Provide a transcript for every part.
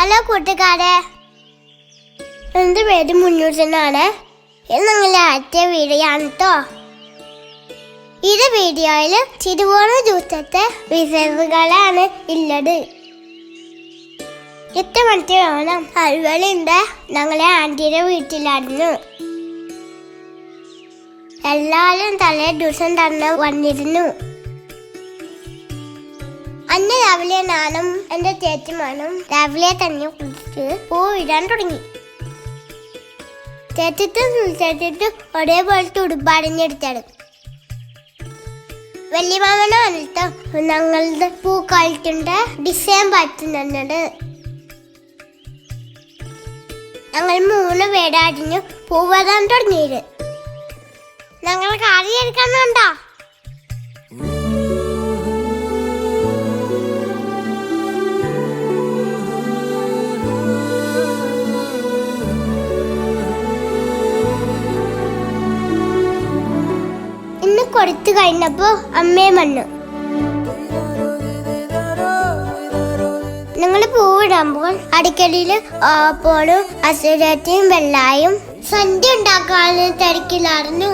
Hello കൂട്ടുകാരെ. എന്റെ പേര് മുന്നൂറ്റനാണ് ഇത് നിങ്ങളെ ആദ്യ വീഡിയോ ആണ് കേട്ടോ ഈ വീഡിയോയിൽ തിരുവോണ ദിവസത്തെ വിശേഷങ്ങളാണ് ഉള്ളത്. എട്ട് മണിക്ക് വേണം? ഉണ്ട് ഞങ്ങളെ ആന്റിയുടെ വീട്ടിലായിരുന്നു. എല്ലാവരും തലേ ദിവസം തന്നെ വന്നിരുന്നു. അന്ന് രാവിലെ ഞാനും എന്റെ ചേച്ചിമാനും രാവിലെ തന്നെ കുളിച്ച് പൂവിടാൻ തുടങ്ങി. ചേച്ചിട്ടും ചേച്ചിട്ട് ഒരേപോലത്തെ ഉടുപ്പാടിഞ്ഞെടുത്താണ് വല്യമാമനെ വന്നിട്ട് ഞങ്ങളുടെ പൂ പൂക്കളത്തിന്റെ ഡിസൈൻ പറ്റുന്നുണ്ട് ഞങ്ങൾ മൂന്ന് പേടാടിഞ്ഞു പൂവതാൻ തുടങ്ങിയത്. ഞങ്ങൾ കറി എടുക്കുന്നുണ്ടോ കൊടുത്തു കഴിഞ്ഞപ്പോ അമ്മേ മണ്ണു ഞങ്ങൾ പൂവിടുമ്പോൾ അടുക്കളയിൽ ഓപ്പോളും അസുരത്തിയും വെള്ളായും. സന്ധ്യ ഉണ്ടാക്കാനുള്ള തിരക്കിലായിരുന്നു.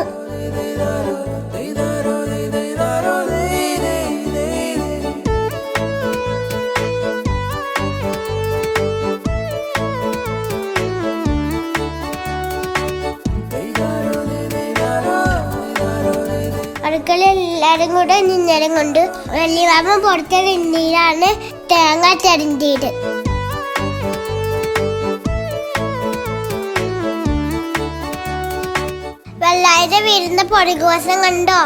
അടുക്കള എല്ലാരും കൂടെ നിന്നേരം കൊണ്ട് വലിയവാമ പുറത്തെ വെണ്ണീരാണ് തേങ്ങ ചരണ്ടിയത്. വെള്ളായുടെ വീടിന്റെ പൊടികോസം കണ്ടോ?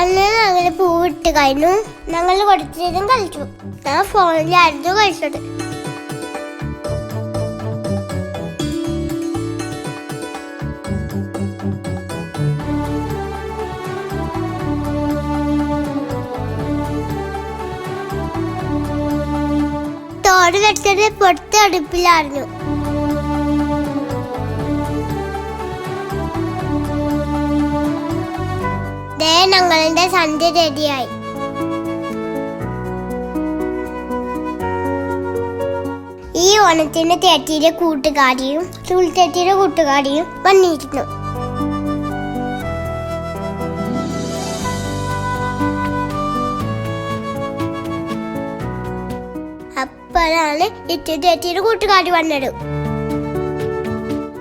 അന്ന് ഞങ്ങൾ പൂവിട്ട് കഴിഞ്ഞു. ഞങ്ങൾ കൊടുത്തിരുന്നു കളിച്ചു. ഞാൻ ഫോണിലായിരുന്നു കഴിച്ചത്. തോട് കെട്ടത് പൊടുത്ത അടുപ്പിലായിരുന്നു. ദേ ഞങ്ങളുടെ സന്ധ്യ റെഡിയായി. ഈ ഓണത്തിന് തേറ്റിയിലെ കൂട്ടുകാരിയും ചുൾത്തേറ്റിയുടെ കൂട്ടുകാരിയും വന്നിരുന്നു. അപ്പോഴാണ് ഇറ്റ ചേച്ചിയുടെ കൂട്ടുകാരി വന്നത്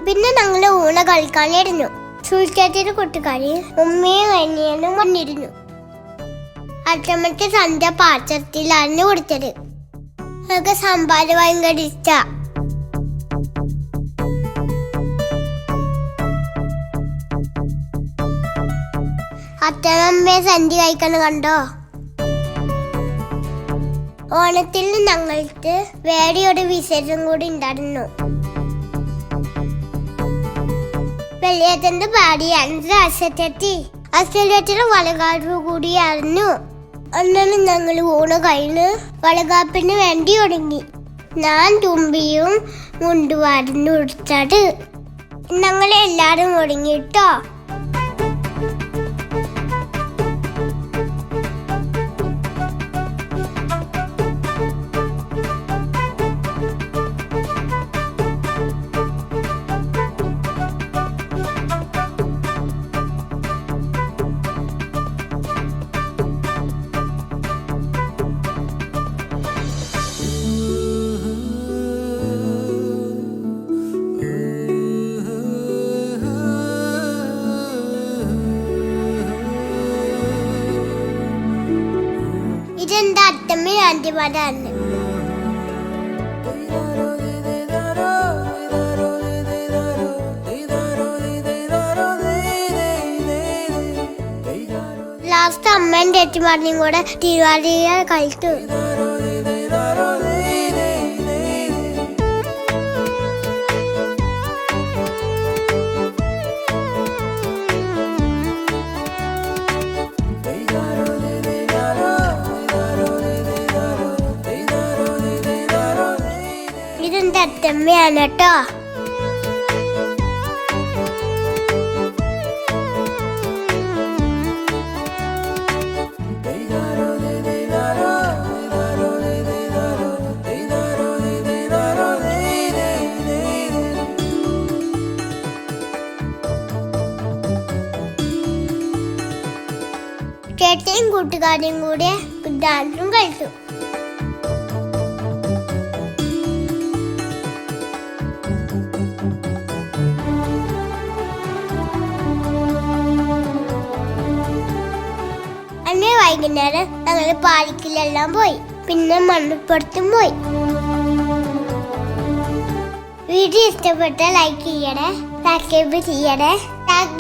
പിന്നെ ഞങ്ങൾ ഊണ കളിക്കാനിരുന്നു സുൽച്ചേച്ചിയുടെ കൂട്ടുകാരി ഉമ്മയും അനിയനും വന്നിരുന്നു. അച്ഛമ്മയ്ക്ക് സന്ധ്യ പാത്രത്തിലാണ് കൊടുത്തത്. നമുക്ക് സാമ്പാർ ഭയങ്കര ഇഷ്ട. അച്ഛനമ്മയെ സന്ധ്യ കഴിക്കണ കണ്ടോ? ഓണത്തിൽ ഞങ്ങൾക്ക് ഒരു വിശേഷം കൂടി ഉണ്ടായിരുന്നു. വെള്ളിയത്തിന്റെ പാടി രാശത്തെത്തി അശ്വരത്തിന് വളകാപ്പ് കൂടിയായിരുന്നു. അന്നാണ് ഞങ്ങൾ ഊണ് കഴിഞ്ഞ് വളകാപ്പിന് വേണ്ടി ഒടുങ്ങി ഞാൻ തുമ്പിയും മുണ്ടുവായിരുന്നു എടുത്തത് ഞങ്ങൾ എല്ലാവരും ഒരുങ്ങിട്ടോ ആന്റിമാരാണ് ലാസ്റ്റ് അമ്മയും ചേച്ചിമാരുടെയും കൂടെ തിരുവാതിര കളിച്ചു. എന്നിവയാണ് കേട്ടോ. ചേട്ടയും കൂട്ടുകാരും കൂടെ ഗുഡാലും കഴിച്ചു വൈകുന്നേരം ഞങ്ങൾ പാലിക്കിലെല്ലാം പോയി. പിന്നെ മണ്ണുപ്പുറത്തും പോയി. വീഡിയോ ഇഷ്ടപ്പെട്ട ലൈക്ക് ചെയ്യണേ സബ്സ്ക്രൈബ് ചെയ്യണേ. ടാഗ്